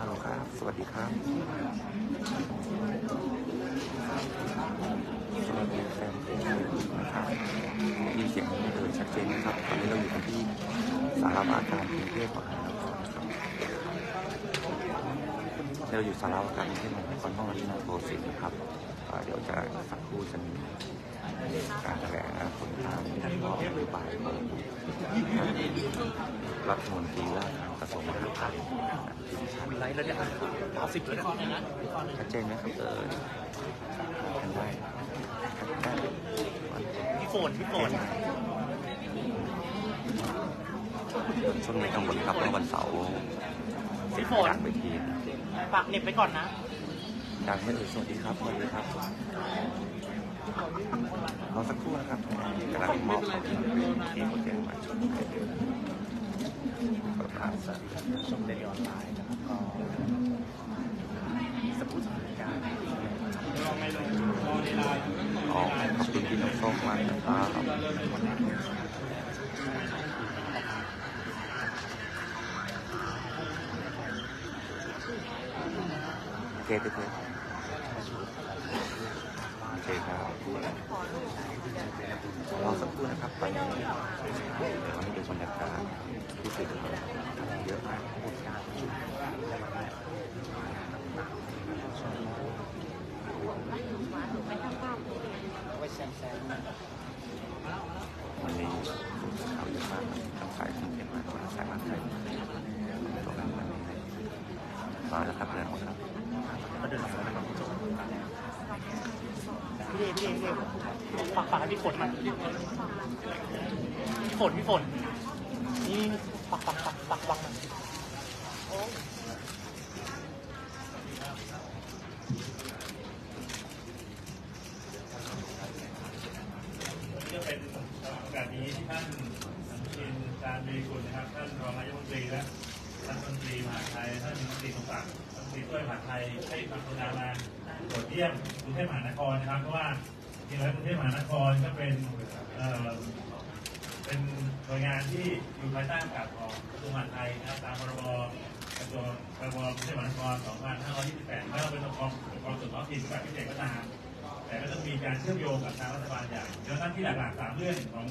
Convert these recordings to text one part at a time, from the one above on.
ฮัลโหลครับ สวัสดีครับ สวัสดีแฟนเพลงนะครับมีเสียงไม่ยชัดเจนนะครับ ตอนนี้เราอยู่กันที่สารวาการกรุงเทพมหานครนะครับเราอยู่สารวาการกรุงเทพมหานครห้องรัชนาโกสินทร์นะครับ เดี๋ยวจะสักครู่จะมี การแถลงผลการนโยบายของรัฐมนตรีว่าการกระทรวงมหาดไทยที่ชัดไลฟ์แล้วเนี่ยเอาสิบเลยนะชัดเจนไหมครับเออกันได้ได้วันพี่โฟนพี่โฟนช่วงนี้กังวลครับว่าวันเสาร์พี่โฟนจากเวทีฝากเหน็บไปก่อนนะจากไม่เอ่ยสวัสดีครับสวัสดีครับ รอสักครู่นะครับกำลังมอบของที่โปรเจกต์มาเปิดร้านสักชมในออนไลน์นะครับก็สกู๊ตสถานการณ์ขอขอบคุณพี่น้องส้มมากนะครับโอเคโอเคโอเคครับรอสักครู่นะครับไปเดี๋ยวให้ดู บรรยากาศที่สื่อเยอะมากพูดยากวันนี้ข่าวเยอะมากทั้งสายทั้งเทมากสายมากไทยตรงนั้นวันนี้มาแล้วครับเรื่องของครับก็เดินสายนะครับพี่เดพี่เดพี่เดฝากฝากให้พี่ฝนมาพี่ฝนพี่ฝนฝากฝากฝากฝากวางหน่อย จะเป็นโอกาสนี้ที่ท่านอนุทินชาญวีกุลนะครับ ท่านรองนายกรัฐมนตรีและท่านรัฐมนตรีมหาไทยท่านรัฐมนตรีสมศักดิ์รัฐมนตรีช่วยมหาไทยให้ความกรุณามาตรวจเยี่ยมกรุงเทพมหานครนะครับ เพราะว่าจริงแล้วกรุงเทพมหานครก็เป็นเอ่อเป็นหน่วยงานที่อยู่ภายใต้กับของกระทรวงมหาดไทยนะครับตามพรบกระทรวงพรบกรุงเทพมหานคร 2528แล้วเป็นองค์กรองค์กรส่วนท้องถิ่นแบบพิเศษก็ตาม แต่ก็ต้องมีการเชื่อมโยงกับทางรัฐบาลใหญ่ดังนั้นที่หลักๆสามเรื่องของ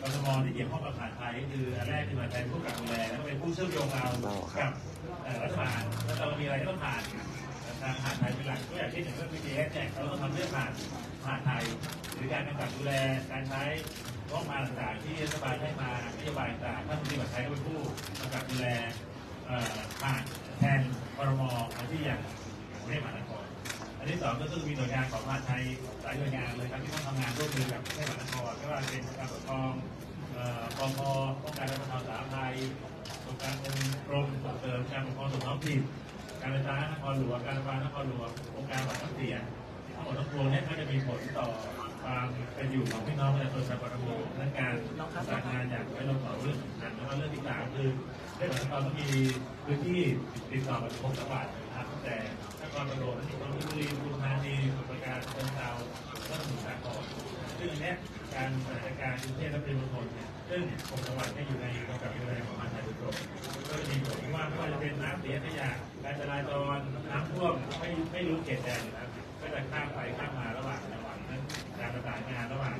กทมที่เกี่ยวข้องกับมหาดไทยก็คืออันแรกคือมหาดไทยเป็นผู้กำกับดูแลแล้วก็เป็นผู้เชื่อมโยงเรากับเอ่อรัฐบาลแล้วเรามีอะไรที่ต้องผ่านทางมหาดไทยเป็นหลักก็อย่างเช่นอย่างเรื่อง BTS เนี่ยเราต้องทำเรื่องผ่านมหาดไทย หรือการกำกับดูแลการใช้งบประมาณต่างๆที่รัฐบาลให้มานโยบายต่างๆท่านผู้บริหารไทยก็เป็นผู้กำกับดูแลเอ่อผ่านแทนพรมมาที่อย่างกรุงเทพมหานครอั นที่สองก็คือมีหน่วยงานของมหาไทยหลายหน่วยงานเลยครับที่ต้องทำงานร่วมมือกับกรุงเทพมหานครไม่ว่าเป็นการปกครองเอ่อปพป้องกันและบรรเทาสาธารณภัยกรมการกรมส่งเสริมการปกครองส่วนท้องถิ่นการไฟฟ้านครหลวงการไฟฟ้านครหลวงองค์การวัดน้ำเสียทั้งหมดทั้งปวงเนี่ยก็จะมีผลต่อความเป็นอยู่ของพี่น้องประชาชนชาวปฐมและการประสานงานอย่างไม่ลงต่อเรื่องสำคัญแล้วก็เรื่องที่สามคือเรื่องของเราต้องมีพื้นที่ติดต่อกับกรมสวัสดิ์นะครับแต่ รปฐมนนทบุรีปทุมธานีสมุทรปราการเชียงรายและสมุทรสาครซึ่งอันเนี้ยการบริหารการกรุงเทพและปริมณฑลเนี่ยซึ่งผมจังหวัดเนี่อยู่ในกำกับดูแลของมหาดไทยโดยตรงก็จะมีผลว่าไม่ว่าจะเป็นน้ำเสียขยะการจราจรน้ำท่วมไม่ไม่รู้เขตแดนอยู่แล้วก็จะข้ามไปข้ามมาระหว่างจังหวัดนั้นการประสานงานระหว่าง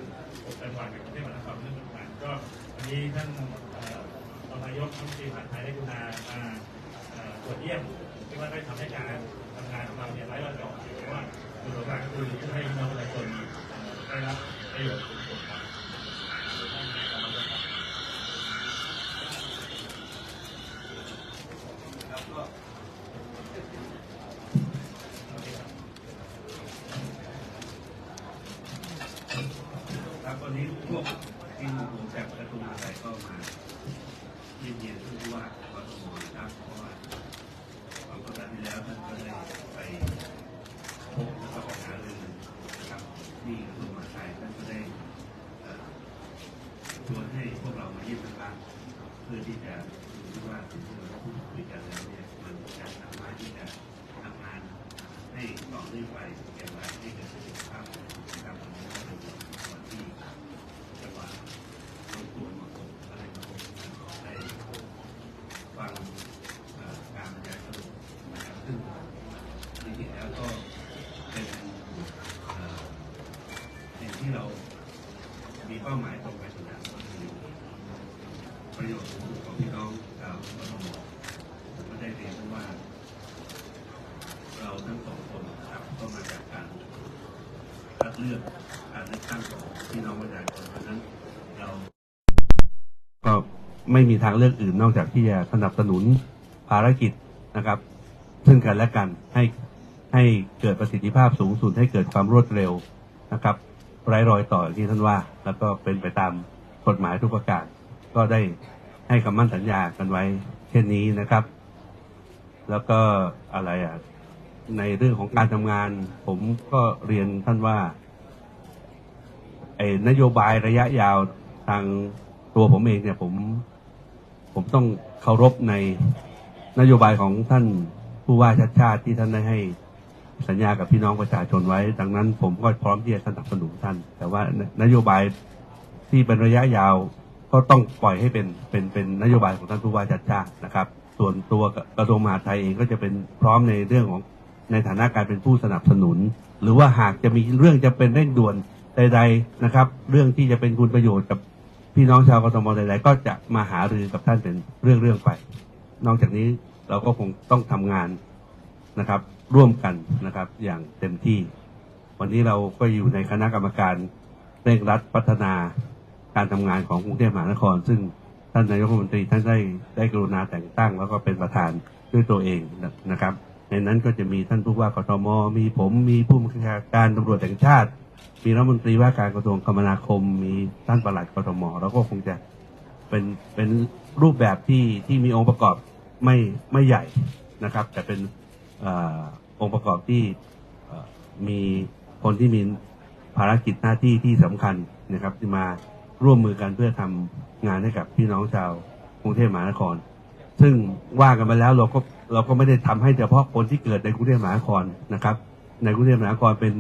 จังหวัดกับกรุงเทพมหานครเรื่องสำคัญก็วันนี้ท่านรองนายกรัฐมนตรีมหาดไทยได้กรุณามาตรวจเยี่ยมที่ว่าได้ทำให้การ ทำงานของเราเนี่ยไร้รอยต่อเพราะว่าคุณสมบัติคือเพื่อให้น้องประชาชนได้รับประโยชน์สูงสุดครับครับก็ครับวันนี้พวกที่อยู่วงแสบประตูอะไรก็มาเยี่ยมเยียนผู้ว่ากทมนะครับเพราะว่า ความกดดันที่แล้วท่านก็ได้ไปพบแล้วก็ไปหารือนะครับที่กระทรวงมหาดไทยท่านก็ได้ ไม่มีทางเลือกอื่นนอกจากที่จะสนับสนุนภารกิจนะครับ ซึ่งกันและกันให้ให้เกิดประสิทธิภาพสูงสุดให้เกิดความรวดเร็วนะครับไร้รอยต่ออย่างที่ท่านว่า แล้วก็เป็นไปตามกฎหมายทุกประการก็ได้ให้คำมั่นสัญญากันไว้ เช่นนี้นะครับ แล้วก็อะไรอะในเรื่องของการทำงาน ผมก็เรียนท่านว่าไอ้นโยบายระยะยาวทางตัวผมเองเนี่ยผม ผมต้องเคารพในนโยบายของท่านผู้ว่าชาติชาติที่ท่านได้ให้สัญญากับพี่น้องประชาชนไว้ ดังนั้น ผมก็พร้อมที่จะสนับสนุนท่าน แต่ว่านโยบายที่เป็นระยะยาวก็ต้องปล่อยให้เป็นเป็นเป็นนโยบายของท่านผู้ว่าชาติชาตินะครับ ส่วนตัวกระทรวงมหาดไทยเองก็จะเป็นพร้อมในเรื่องของในฐานะการเป็นผู้สนับสนุน หรือว่าหากจะมีเรื่องจะเป็นเร่งด่วนใด ๆนะครับ เรื่องที่จะเป็นคุณประโยชน์กับ พี่น้องชาวกทมใดๆก็จะมาหารือกับท่านเป็นเรื่องๆไป นอกจากนี้เราก็คงต้องทำงานนะครับ ร่วมกันนะครับอย่างเต็มที่ วันนี้เราก็อยู่ในคณะกรรมการเร่งรัดพัฒนาการทำงานของกรุงเทพมหานคร ซึ่งท่านนายกรัฐมนตรีท่านได้ได้กรุณาแต่งตั้ง แล้วก็เป็นประธานด้วยตัวเองนะครับ ในนั้นก็จะมีท่านผู้ว่ากทมมีผมมีผู้บัญชาการตำรวจแห่งชาติ มีรัฐมนตรีว่าการกระทรวงคมนาคม มีท่านประหลัดกทมแล้วก็คงจะเป็นเป็นรูปแบบที่ที่มีองค์ประกอบไม่ไม่ใหญ่นะครับ แต่เป็นอองค์ประกอบที่มีคนที่มีภารกิจหน้าที่ที่สำคัญนะครับ ที่มาร่วมมือกันเพื่อทำงานให้กับพี่น้องชาวกรุงเทพมหานคร ซึ่งว่ากันมาแล้วเราก็เราก็ไม่ได้ทำให้เฉพาะคนที่เกิดในกรุงเทพมหานครนะครับ ในกรุงเทพมหานครเป็น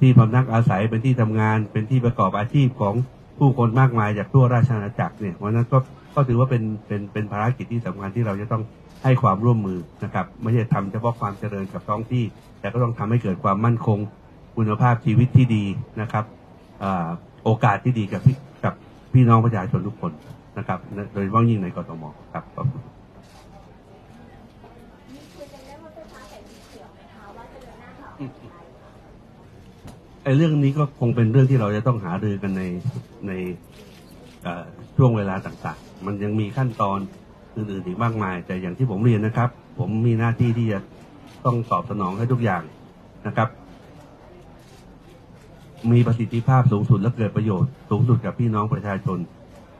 ที่พำนักอาศัยเป็นที่ทำงาน เป็นที่ประกอบอาชีพของผู้คนมากมายจากทั่วราชอาณาจักรเนี่ยเพราะฉะนั้นก็ก็ถือว่าเป็นเป็นเป็นภารกิจที่สำคัญที่เราจะต้องให้ความร่วมมือนะครับไม่ใช่ทำเฉพาะความเจริญกับท้องที่ แต่ก็ต้องทำให้เกิดความมั่นคง คุณภาพชีวิตที่ดีนะครับอโอกาสที่ดีกับพี่กับพี่น้องประชาชนทุกคนนะครับ โดยเฉพาะยิ่งในกทมครับขอบคุณ มีคุยกันเรื่องรถไฟฟ้าสายสีเขียวไหมคะว่าจะเดินหน้าต่อ ไอ้เรื่องนี้ก็คงเป็นเรื่องที่เราจะต้องหารือกันในในช่วงเวลาต่างๆ มันยังมีขั้นตอนอื่นๆอีกมากมาย แต่อย่างที่ผมเรียนนะครับ ผมมีหน้าที่ที่จะต้องตอบสนองให้ทุกอย่างนะครับ มีประสิทธิภาพสูงสุดและเกิดประโยชน์สูงสุดกับพี่น้องประชาชน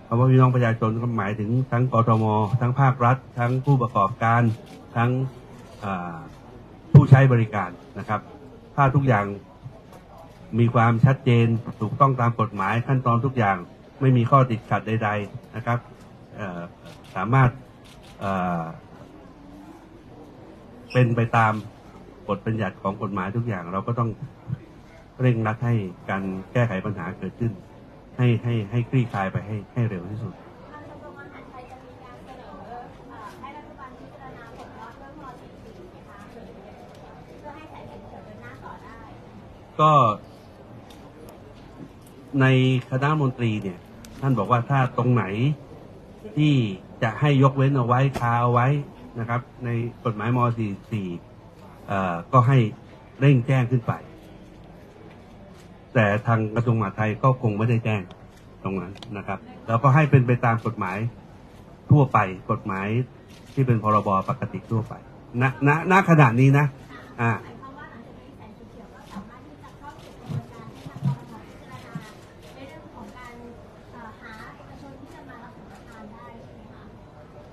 คำว่าพี่น้องประชาชนก็หมายถึงทั้งกทม ทั้งภาครัฐ ทั้งผู้ประกอบการ ทั้งผู้ใช้บริการนะครับ ถ้าทุกอย่าง มีความชัดเจนถูกต้องตามกฎหมายขั้นตอนทุกอย่างไม่มีข้อติดขัดใด ๆนะครับสามารถเป็นไปตามบทบัญญัติของกฎหมายทุกอย่าง เราก็ต้องเร่งรัดให้การแก้ไขปัญหาเกิดขึ้น ให้ให้ให้คลี่คลายไปให้ให้เร็วที่สุดทางก ในคณะมนตรีเนี่ย ท่านบอกว่าถ้าตรงไหนที่จะให้ยกเว้นเอาไว้คาเอาไว้นะครับ ในกฎหมายม .44 เอ่ก็ให้เร่งแจ้งขึ้นไป แต่ทางกระทรวงมหาดไทยก็คงไม่ได้แจ้งตรงนั้นนะครับ แล้วก็ให้เป็นไปตามกฎหมายทั่วไปกฎหมายที่เป็นพรบปกติทั่วไปณณณขณะนี้นะ อ่า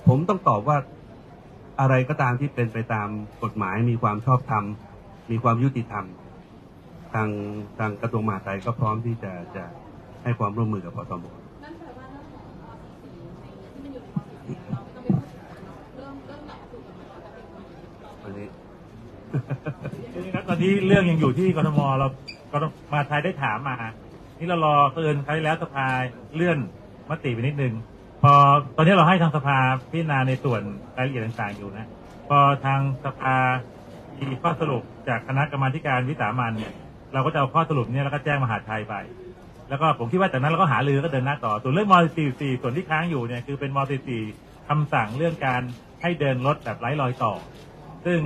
ผมต้องตอบว่าอะไรก็ตามที่เป็นไปตามกฎหมายมีความชอบธรรม มีความยุติธรรม ทางทางกระทรวงมหาดไทยก็พร้อมที่จะจะให้ความร่วมมือกับกทมนั่นแปลว่าเรื่องของม .44 ในที่มันอยู่ในม .44 เราไม่ต้องไปพูดถึงมันเนาะเรื่องเรื่องไหนถูกกฎหมายเราจะเป็นคนต่อไปวันนี้ ตอนนี้เรื่องยังอยู่ที่กทมเรากทมมาไทยได้ถามมา นี่เรารอเตือนใคราวที่แล้วสภาเลื่อนมติไปนิดนึง อตอนนี้เราให้ทางสภาพิจารณาในส่วนรายละเอียดต่างๆอยู่นะ พอทางสภามีข้อสรุปจากคณะกรรมาการวิสามันเนี่ย เราก็จะเอาข้อสรุปเนี่ยแล้วก็แจ้งมหาดไทยไป แล้วก็ผมคิดว่าจากนั้นเราก็หารือก็เดินหน้าต่อ ส่วนเรื่องม .44 ส่วนที่ค้างอยู่เนี่ยคือเป็นม .44 คำสั่งเรื่องการให้เดินรถแบบไร้รอยต่อ ซึ่ง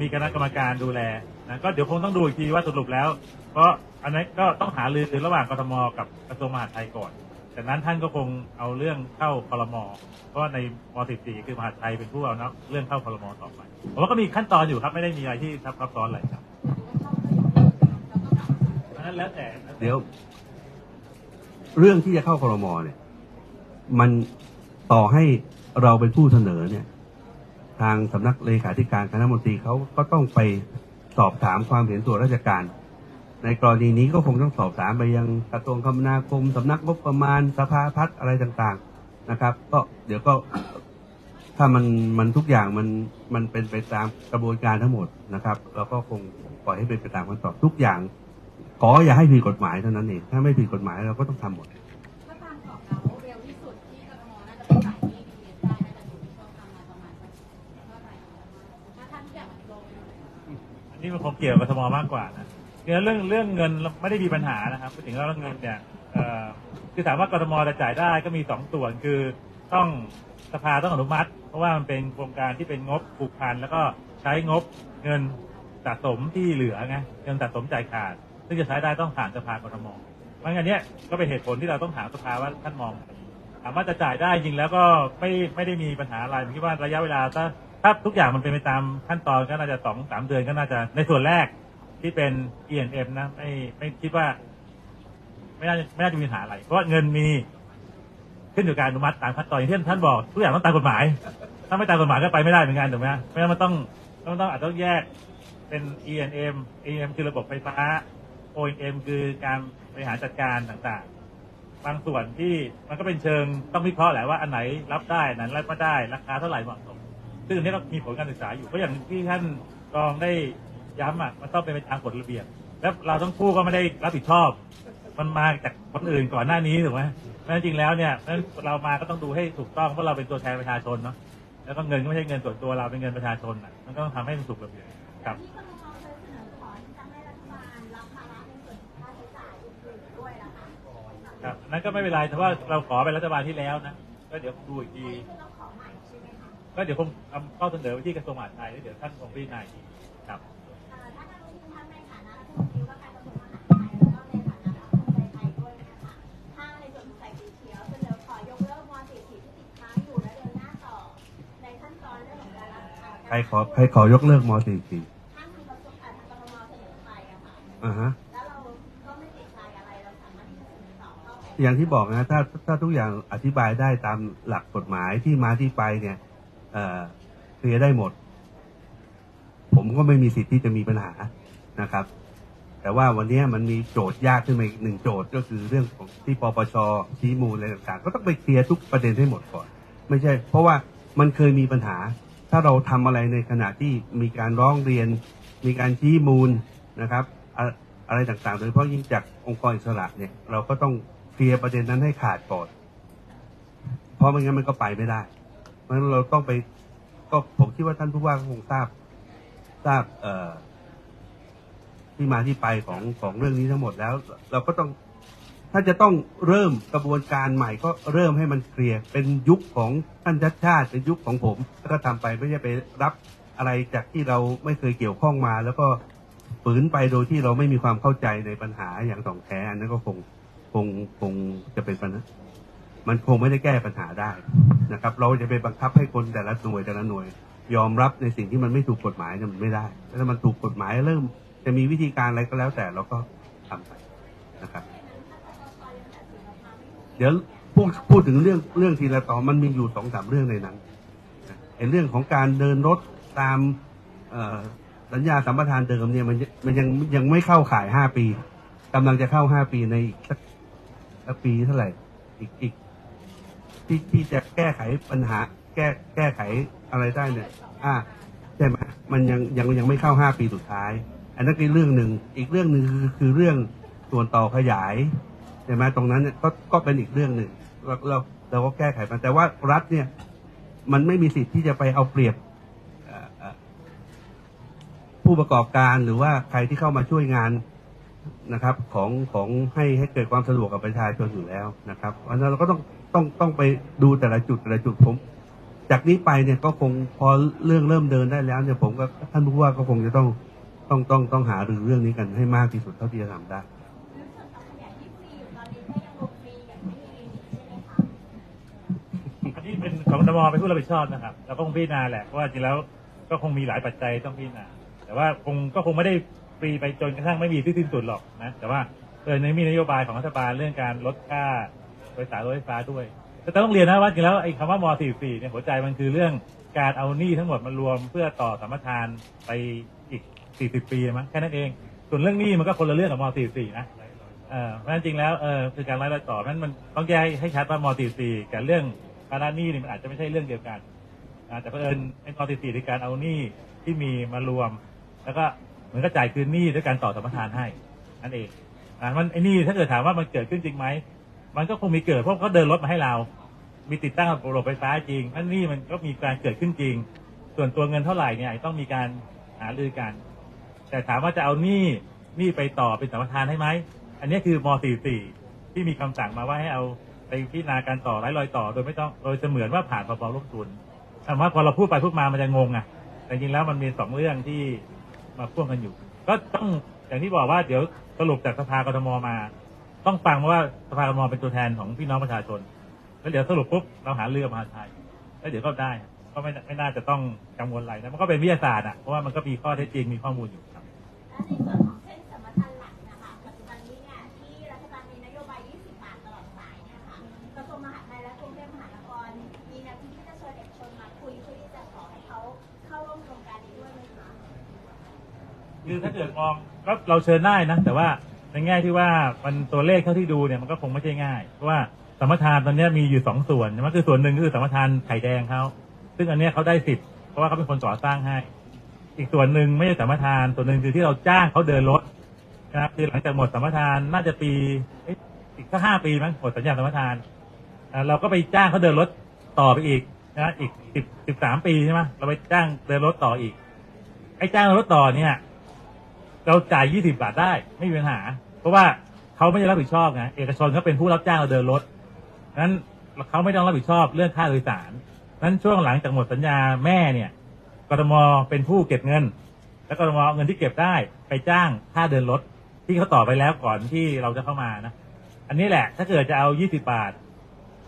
มีคณะกรรมการดูแลนะก็เดี๋ยวคงต้องดูอีกทีว่าสรุปแล้ว เพราะอันนั้นก็ต้องหารือระหว่างกทมกับกระทรวงมหาดไทยก่อน จากนั้นท่านก็คงเอาเรื่องเข้าคลมเพราะว่าในม .14 คือมหาไทยเป็นผู้เอาเนาะเรื่องเข้าคลมต่อไปผมว่าก็มีขั้นตอนอยู่ครับไม่ได้มีอะไรที่ซับซ้อนอะไรครับอันนั้นแล้วแต่เดี๋ยว เรื่องที่จะเข้าครมเนี่ย มันต่อให้เราเป็นผู้เสนอเนี่ย ทางสำนักเลขาธิการคณะมนตรีเขาก็ต้องไปสอบถามความเห็นส่วนราชการ ในกรณีนี้ก็คงต้องสอบถามไปยังกระทรวงคมนาคมสำนักงบประมาณสภาพัฒน์อะไรต่างๆนะครับ ก็เดี๋ยวก็ถ้ามันมันทุกอย่างมันมันเป็นไปตามกระบวนการทั้งหมดนะครับเราก็คงปล่อยให้เป็นไปตามขั้นตอนทุกอย่าง ขออย่าให้ผิดกฎหมายเท่านั้นเองถ้าไม่ผิดกฎหมายเราก็ต้องทำหมดถ้าตามกรอบเราเร็วที่สุดที่กรทมน่าจะเป็นจ่ายหนี้ BTS ได้น่าจะถูกที่เขาทำมาประมาณสักเท่าไหร่ถ้าท่านทุกอย่างมันลงอันนี้มันคงเกี่ยวกับกทมมากกว่านะคือ เรื่องเรื่องเงินไม่ได้มีปัญหานะครับพูดถึงเรื่องเงินเนี่ยคือถามว่ากรทมจะจ่ายได้ก็มีสองส่วนคือต้องสภาต้องอนุมัติ เพราะว่ามันเป็นโครงการที่เป็นงบผูกพันแล้วก็ใช้งบเงินสะสมที่เหลือไงเงินสะสมจ่ายขาด ซึ่งจะใช้ได้ต้องผ่านสภากรทมเพราะงั้นเนี้ยก็เป็นเหตุผลที่เราต้องถามสภาว่าท่านมองถามว่าจะจ่ายได้จริงแล้วก็ไม่ไม่ได้มีปัญหาอะไรผมคิดว่าระยะเวลาถ้าถ้าทุกอย่างมันเป็นไปตามขั้นตอนก็น่าจะสองสามเดือนก็น่าจะในส่วนแรก ที่เป็น E&M นะไม่ไม่คิดว่า ไม่น่าไม่น่าจะมีปัญหาอะไร เพราะเงินมีขึ้นอยู่กับการอนุมัติตามขั้นตอนอย่างที่ท่านบอกทุกอย่างต้องตามกฎหมาย ถ้าไม่ตามกฎหมายก็ไปไม่ได้เหมือนกันถูกไหมเพราะฉะนั้นมันต้องต้องต้องอาจจะต้องแยกเป็น E&M E&M คือระบบไฟฟ้า O&M คือการบริหารจัดการต่างๆ บางส่วนที่มันก็เป็นเชิงต้องวิเคราะห์แหละว่าอันไหนรับได้อันไหนรับไม่ได้ราคาเท่าไหร่เหมาะสมซึ่งอันนี้ก็มีผลการศึกษาอยู่เพราะอย่างที่ท่านรองได้ ย้ำอะมันต้องเป็นไปตามกฎระเบียบ แล้วเราทั้งคู่ก็ไม่ได้รับผิดชอบ มันมาจากคนอื่นก่อนหน้านี้ถูกไหมเพราะฉะนั้นจริงแล้วเนี่ยเรามาก็ต้องดูให้ถูกต้องเพราะเราเป็นตัวแทนประชาชนเนาะแล้วก็เงินก็ไม่ใช่เงินส่วนตัวเราเป็นเงินประชาชนอะมันก็ต้องทำให้มันถูกระเบียบครับ ที่กรทมเคยเสนอขอที่จะให้รัฐบาลรับภาระในส่วนของค่าใช้จ่ายอื่นๆด้วยนะคะ ครับนั่นก็ไม่เป็นไรแต่ว่าเราขอเป็นรัฐบาลที่แล้วนะก็เดี๋ยวดูอีกทีคือต้องขอใหม่ใช่ไหมคะ ก็เดี๋ยวคงทำข้อเสนอไปที่กระทรวงมหาดไทยแล้วเดี๋ยวท่านคงพิจารณาอีกทีครับ ในฐานะรัฐมนตรีไทยด้วยเนี่ยค่ะถ้าในส่วนของสายสีเขียวเสนอขอยกเลิกม .44 ที่ติดค้างอยู่และเดินหน้าต่อในขั้นตอนเรื่องของการใครขอใครขอยกเลิกม .44 ถ้าทางกระทรวงอ่าทางกรทมเสนอไปอะค่ะอ่าฮะแล้วเราก็ไม่ติดใจอะไรเราสามารถที่จะเสนอเข้าไปอย่างที่บอกนะถ้าถ้าทุกอย่างอธิบายได้ตามหลักกฎหมายที่มาที่ไปเนี่ย เอ่อเคลียร์ได้หมด ผมก็ไม่มีสิทธิ์ที่จะมีปัญหานะครับ แต่ว่าวันนี้มันมีโจทย์ยากขึ้นมาอีกหนึ่งโจทย์ก็คือเรื่องของที่ปปชชี้มูลอะไรต่างๆ ก็ต้องไปเคลียร์ทุกประเด็นให้หมดก่อน ไม่ใช่ เพราะว่ามันเคยมีปัญหา ถ้าเราทำอะไรในขณะที่มีการร้องเรียน มีการชี้มูลนะครับอะอะไรต่างๆ โดยเฉพาะยิ่งจากองค์กรอิสระเนี่ยเราก็ต้องเคลียร์ประเด็นนั้นให้ขาดก่อน เพราะไม่งั้นมันก็ไปไม่ได้ เพราะฉะนั้นเราต้องไปก็ผมคิดว่าท่านผู้ว่าคงทราบทราบเอ่อ ที่มาที่ไปของของเรื่องนี้ทั้งหมดแล้ว เราก็ต้องถ้าจะต้องเริ่มกระบวนการใหม่ก็เริ่มให้มันเคลียร์เป็นยุคของท่านชัดชาติเป็นยุคของผมแล้วก็ทำไปไม่ใช่ไปรับอะไรจากที่เราไม่เคยเกี่ยวข้องมา แล้วก็ฝืนไปโดยที่เราไม่มีความเข้าใจในปัญหาอย่างถ่องแท้อันนั้นก็คงคงคงจะเป็นปัญหามันคงไม่ได้แก้ปัญหาได้นะครับ เราจะไปบังคับให้คนแต่ละหน่วยแต่ละหน่วย ยอมรับในสิ่งที่มันไม่ถูกกฎหมายเนี่ยมันไม่ได้ถ้ามันถูกกฎหมายเริ่ม จะมีวิธีการอะไรก็แล้วแต่เราก็ทำไปนะครับ เดี๋ยวพูดพูดถึงเรื่องเรื่องทีละต่อมันมีอยู่สองสามเรื่องในนั้นไอ้เรื่องของการเดินรถตามสัญญาสัมปทานเดิมเนี่ยมันมันยังยังไม่เข้าขายห้าปีกำลังจะเข้าห้าปีในอีกสักสักปีเท่าไหร่อีกอีกที่ที่จะแก้ไขปัญหา แก้แก้ไขอะไรได้เนี่ย อ่าใช่ไหมมันยังยังยังไม่เข้าห้าปีสุดท้ายันนั้นคือเรื่องหนึ่ง อีกเรื่องหนึ่งคือคือเรื่องส่วนต่อขยายใช่ไหมตรงนั้นเนี่ยก็ก็เป็นอีกเรื่องหนึ่งเราเราเราก็แก้ไขมันแต่ว่ารัฐเนี่ย มันไม่มีสิทธิ์ที่จะไปเอาเปรียบผู้ประกอบการหรือว่าใครที่เข้ามาช่วยงานนะครับ ของของให้ให้เกิดความสะดวกกับประชาชนอยู่แล้วนะครับเพราะฉะนั้นเราก็ต้องต้องต้องไปดูแต่ละจุดแต่ละจุดผม จากนี้ไปเนี่ยก็คงพอเรื่องเริ่มเดินได้แล้วเนี่ยผมก็ท่านผู้ว่าก็คงจะต้อง ต้องต้องต้องหารือเรื่องนี้กันให้มากที่สุดเท่าที่จะทำได้ของขยะที่ฟรีอยู่ตอนนี้ก็ยังลงฟรีองไม่มีลิมิตใกทมเป็นผู้รับผิดชอบนะครับเราก็คงพิจารณาแหละเพราะว่าจริงแล้วก็คงมีหลายปัจจัยต้องพิจารณาแต่ว่าคงก็คงไม่ได้ฟรีไปจนกระทั่งไม่มีที่สิ้นสุดหรอกนะแต่ว่าเออในมีนโยบายของรัฐบาลเรื่องการลดค่าโดยสารรถไฟฟ้าด้วยแต่ต้องเรียนนะว่าจริงแล้วไอ้คำว่าม 44 เนี่ยหัวใจมันคือเรื่องการเอาหนี้ทั้งหมดมารวมเพื่อต่อสัมปทานไปอีก 40ปีมั้งแค่นั้นเอง ส่วนเรื่องหนี้มันก็คนละเรื่องกับม44นะเออเพราะฉะนั้นจริงแล้วเออคือการไล่รอยต่อนั้นมันต้องแยกให้ชัดว่าม44กับเรื่องภาระหนี้นี่มันอาจจะไม่ใช่เรื่องเดียวกันแต่เผอิญไอ้ม44ในการเอาหนี้ที่มีมารวม แล้วก็เหมือนก็จ่ายคืนหนี้ด้วยการต่อสัมปทานให้นั่นเองอ่ามันไอ้หนี่ถ้าเกิดถามว่ามันเกิดขึ้นจริงไหมมันก็คงมีเกิดเพราะเขาเดินรถมาให้เรา มีติดตั้งระบบไฟฟ้าจริงนั่นนี่มันก็มีการเกิดขึ้นจริง ส่วนตัวเงินเท่าไหร่เนี่ยต้องมีการหารือกัน แต่ถามว่าจะเอาหนี้หนี้ไปต่อเป็นสัมปทานให้ไหม อันนี้คือม 44 ที่มีคำสั่งมาว่าให้เอาไปพิจารณาการต่อไร้รอยต่อ โดยไม่ต้องโดยเสมือนว่าผ่านพบลงทุนแต่ว่าพอเราพูดไปพูดมามันจะงงอะแต่จริงแล้วมันมีสองเรื่องที่มาพ่วงกันอยู่ ก็ต้องอย่างที่บอกว่าเดี๋ยวสรุปจากสภากรทมมา ต้องฟังว่าสภากรทมเป็นตัวแทนของพี่น้องประชาชน แล้วเดี๋ยวสรุปปุ๊บเราหาเรือมหาไทยแล้วเดี๋ยวก็ได้ก็ไม่ไม่น่าจะต้องกังวลอะไรนะมันก็เป็นวิทยาศาสตร์อะเพราะว่ามันก็มีข้อเท็จจริงมีข้อมูลอยู่ แล้วในส่วนของเส้นสมรรถนล์นะคะณตอนนี้เนี่ยที่รัฐบาลมีนโยบาย20บาทตลอดสายเนี่ยค่ะกระทรวงมหาดไทยและกระทรวงมหาดไทยมีแนวที่จะเชิญเอกชนมาคุยเพื่อที่จะขอให้เขาเข้าร่วมโครงการนี้ด้วยไหมคะคือถ้าเกิดมองก็เราเชิญได้นะ แต่ว่าในแง่ที่ว่ามันตัวเลขเท่าที่ดูเนี่ยมันก็คงไม่ใช่ง่าย เพราะว่าสัมปทานตอนนี้มีอยู่สองส่วนใช่ไหมคือส่วนหนึ่งก็คือสัมปทานไข่แดงเขาซึ่งอันนี้เขาได้สิทธิ์เพราะว่าเขาเป็นคนก่อสร้างให้ อีกส่วนหนึ่งไม่ใช่สัมปทาน ส่วนหนึ่งคือที่เราจ้างเขาเดินรถนะครับคือหลังจากหมดสัมปทานน่าจะปีอีกก็ห้าปีมั้งหมดสัญญาสัมปทานเราก็ไปจ้างเขาเดินรถต่อไปอีกนะอีกสิบสิบสามปีใช่ไหมเราไปจ้างเดินรถต่ออีก ไอ้จ้างรถต่อเนี่ย เราจ่าย20บาทได้ไม่มีปัญหา เพราะว่าเขาไม่ได้รับผิดชอบไงเอกชนเขาเป็นผู้รับจ้างเราเดินรถนั้นเขาไม่ต้องรับผิดชอบเรื่องค่าโดยสารนั้นช่วงหลังจากหมดสัญญาแม่เนี่ย กทมเป็นผู้เก็บเงิน แล้วกทมเอาเงินที่เก็บได้ไปจ้างค่าเดินรถที่เขาต่อไปแล้วก่อนที่เราจะเข้ามานะอันนี้แหละถ้าเกิดจะเอา 20 บาท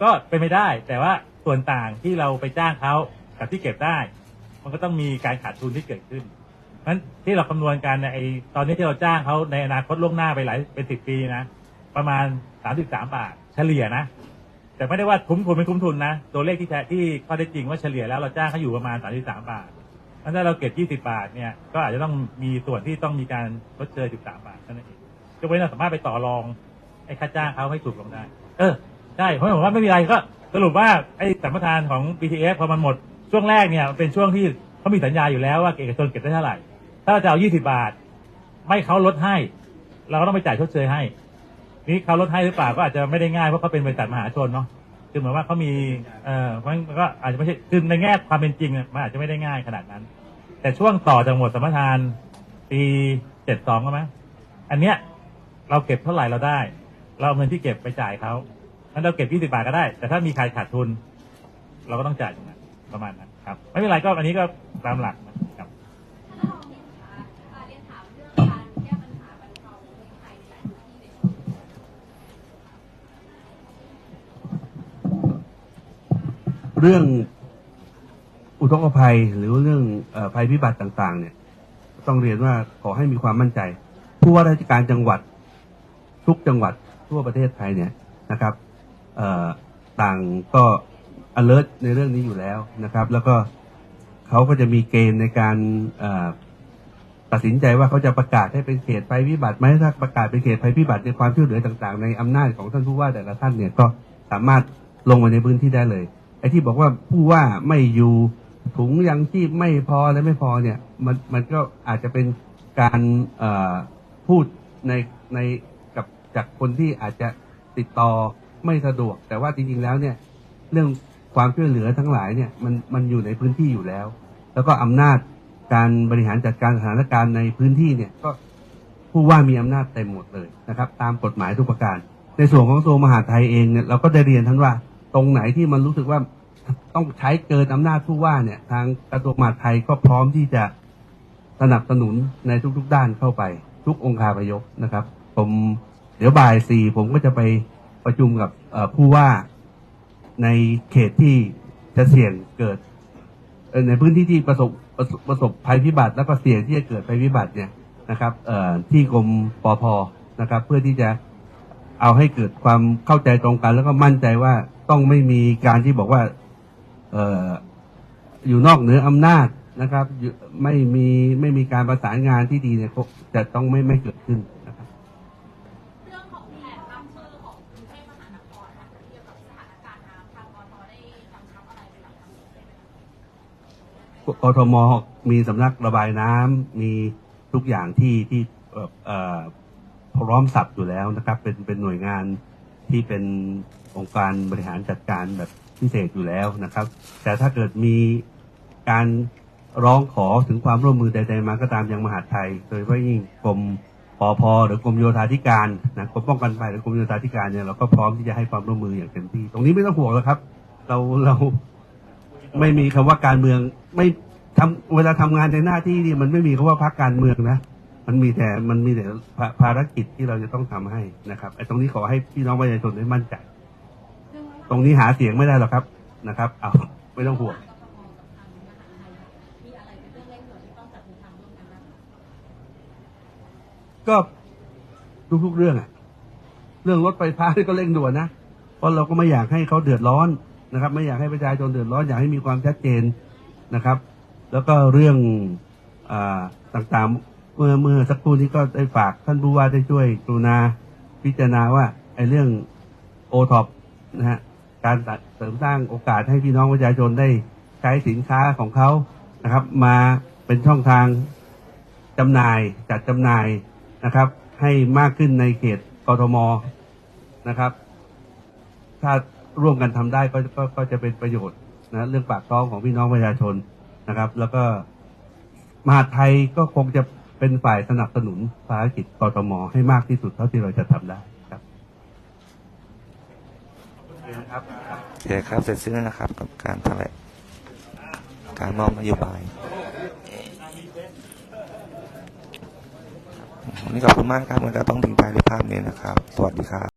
ก็เป็นไม่ได้ แต่ว่าส่วนต่างที่เราไปจ้างเขากับที่เก็บได้ มันก็ต้องมีการขาดทุนที่เกิดขึ้นเพราะฉะนั้นที่เราคำนวณกันเนี่ยไอตอนนี้ที่เราจ้างเขาในอนาคตล่วงหน้าไปหลายเป็นสิบปีนะประมาณสามสิบสามบาท เฉลี่ยนะ แต่ไม่ได้ว่าคุ้มทุนไม่คุ้มทุนนะตัวเลขที่แท้ที่ข้อได้จริงว่าเฉลี่ยแล้วเราจ้างเขาอยู่ประมาณสามสิบสามบาท ถ้าเราเก็บยี่สิบาทเนี่ยก็อาจจะต้องมีส่วนที่ต้องมีการลดเชยสิบสามบาทเท่านั้นเองยกเว้นเราสามารถไปต่อรองไอ้ค่าจ้างเขาให้ถูกลงได้ เออใช่เพราะผมว่าไม่มีอะไรก็สรุปว่าไอ้สัมปทานของ BTS พอมันหมดช่วงแรกเนี่ยเป็นช่วงที่เขามีสัญญาอยู่แล้วว่าเอกชนเก็บได้เท่าไหร่ ถ้าจะเอา20บาท ไม่เขาลดให้ เราก็ต้องไปจ่ายชดเชยให้ นี่เขาลดให้หรือเปล่าก็อาจจะไม่ได้ง่ายเพราะเขาเป็นบริษัทมหาชนเนาะ คือเหมือนว่าเขามีเอ่อมันก็อาจจะไม่ใช่คือในแง่ความเป็นจริงอะมันอาจจะไม่ได้ง่ายขนาดนั้น แต่ช่วงต่อจากหมดสัมปทานปีเจ็ดสองก็ไหมอันเนี้ยเราเก็บเท่าไหร่เราได้ เราเอาเงินที่เก็บไปจ่ายเขางั้นเราเก็บ20บาทก็ได้ แต่ถ้ามีใครขาดทุน เราก็ต้องจ่ายตรงนั้นประมาณนั้นครับ ไม่เป็นไรก็อันนี้ก็ตามหลักนะครับ ถ้าเราเห็นนะคะอ่าเรียนถามเรื่องการแก้ปัญหาบรรเทาอุทกภัยในหลายพื้นที่ในช่วงนี้ เรื่องอุทกภัยหรือเรื่องอภัยพิบัติต่างๆ เนี่ย ต้องเรียนว่าขอให้มีความมั่นใจ ผู้ว่าราชการจังหวัด ทุกจังหวัดทั่วประเทศไทยเนี่ยนะครับต่างก็ alert ในเรื่องนี้อยู่แล้วนะครับ แล้วก็เขาก็จะมีเกณฑ์ในการตัดสินใจว่าเขาจะประกาศให้เป็นเขตภัยพิบัติไหมถ้าประกาศเป็นเขตภัยพิบัติในความช่วยเหลือต่าง ๆ ในอำนาจของท่านผู้ว่าแต่ละท่านเนี่ยก็สามารถลงมาในพื้นที่ได้เลย อ้ที่บอกว่าผู้ว่าไม่อยู่ถุงยังชีพไม่พอและไม่พอเนี่ย มันมันก็อาจจะเป็นการพูดในในกับจากคนที่อาจจะติดต่อไม่สะดวก แต่ว่าจริงๆแล้วเนี่ย เรื่องความช่วยเหลือทั้งหลายเนี่ยมันมันอยู่ในพื้นที่อยู่แล้ว แล้วก็อำนาจการบริหารจัดการสถานการณ์ในพื้นที่เนี่ยก็ผู้ว่ามีอำนาจเต็มหมดเลยนะครับ ตามกฎหมายทุกประการ ในส่วนของกระทรวมหาไทยเองเนี่ยเราก็ได้เรียนท่านว่า ตรงไหนที่มันรู้สึกว่าต้องใช้เกินอำนาจผู้ว่าเนี่ย ทางกระทรวงมหาดไทยก็พร้อมที่จะสนับสนุนในทุก ๆ ด้านเข้าไป ทุกองค์คาพยพนะครับ ผมเดี๋ยวบ่ายสี่ผมก็จะไปประชุมกับผู้ว่าในเขตที่จะเสี่ยงเกิดในพื้นที่ที่ประสบประสบประสบภัยพิบัติ แล้วก็เสี่ยงที่จะเกิดภัยพิบัติเนี่ยนะครับที่กรมปอพนะครับ เพื่อที่จะ เอาให้เกิดความเข้าใจตรงกัน แล้วก็มั่นใจว่าต้องไม่มีการที่บอกว่าเอออยู่นอกเหนืออำนาจนะครับ ไม่มีไม่มีการประสานงานที่ดีเนี่ยจะต้องไม่ไม่เกิดขึ้นนะครับเรื่องของแผนรับมือของกรุงเทพมหานครนะคะเกี่ยวกับสถานการณ์น้ำทางกทได้กำชับอะไรไปหลักนี้ได้ไหมคะกทมมีสำนักระบายน้ำมีทุกอย่างที่ที่เอ่อ พร้อมสับอยู่แล้วนะครับ เป็นเป็นหน่วยงานที่เป็นองค์การบริหารจัดการแบบพิเศษอยู่แล้วนะครับ แต่ถ้าเกิดมีการร้องขอถึงความร่วมมือใด ๆ มาก็ตามยังมหาดไทย โดยเฉพาะยิ่งกรมปอพหรือกรมโยธาธิการนะกรมป้องกันภัยหรือกรมโยธาธิการเนี่ยเราก็พร้อมที่จะให้ความร่วมมืออย่างเต็มที่ ตรงนี้ไม่ต้องห่วงแล้วครับ เราเราไม่มีคำว่าการเมืองไม่ทำเวลาทำงานในหน้าที่นี่มันไม่มีคำว่าพักการเมืองนะ มันมีแต่มันมีแต่ภารกิจที่เราจะต้องทำให้นะครับไอ้ตรงนี้ขอให้พี่น้องประชาชนได้มั่นใจ ตรงนี้หาเสียงไม่ได้หรอกครับนะครับ เอาไม่ต้องห่วงกทมกับทางมหาไทยมีอะไรเป็นเรื่องเร่งด่วนที่ต้องจัดมือทำร่วมกันบ้างคะก็ทุกๆเรื่องอะเรื่องรถไฟฟ้านี่ก็เร่งด่วนนะเพราะเราก็ไม่อยากให้เขาเดือดร้อนนะครับ ไม่อยากให้ประชาชนเดือดร้อน อยากให้มีความชัดเจนนะครับ แล้วก็เรื่องอาต่างๆ เมื่อเมื่อสักครู่นี้ก็ได้ฝากท่านผู้ว่าได้ช่วยกรุณาพิจารณาว่าไอ้เรื่องโอท็อปนะฮะการเสริมสร้างโอกาสให้พี่น้องประชาชนได้ใช้สินค้าของเขานะครับ มาเป็นช่องทางจำหน่ายจัดจำหน่ายนะครับ ให้มากขึ้นในเขตกทมนะครับ ถ้าร่วมกันทำได้ก็ก็ก็จะเป็นประโยชน์นะเรื่องปากท้องของพี่น้องประชาชนนะครับ แล้วก็มหาไทยก็คงจะ เป็นฝ่ายสนับสนุนภารกิจกทมให้มากที่สุดเท่าที่เราจะทำได้ครับครับโอเคครับเสร็จสิ้นแล้วนะครับ กับการแถลงการมอบนโยบายวันนี้ขอบคุณมากครับมันจะต้องทิ้งท้ายด้วยภาพนี้นะครับ สวัสดีครับ